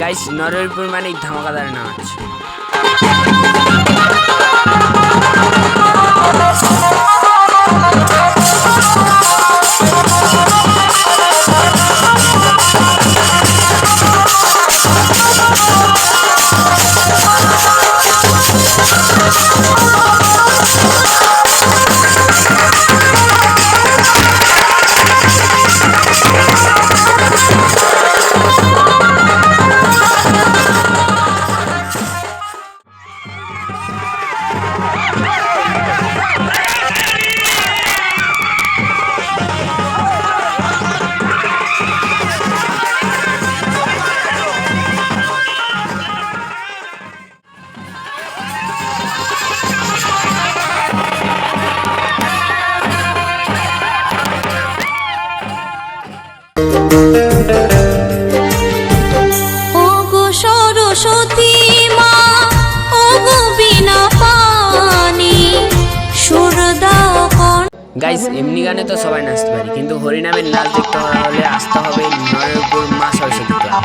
Guys Narharipur মানে ধামাকাদার নাচ guys এমনি গানে তো সবাই নাচতে পারি, কিন্তু হরিনামের নাচ দেখতে হলে আসতে হবে নরহরিপুর মা সরস্বতী ক্লাব।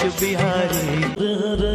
দোলে রাস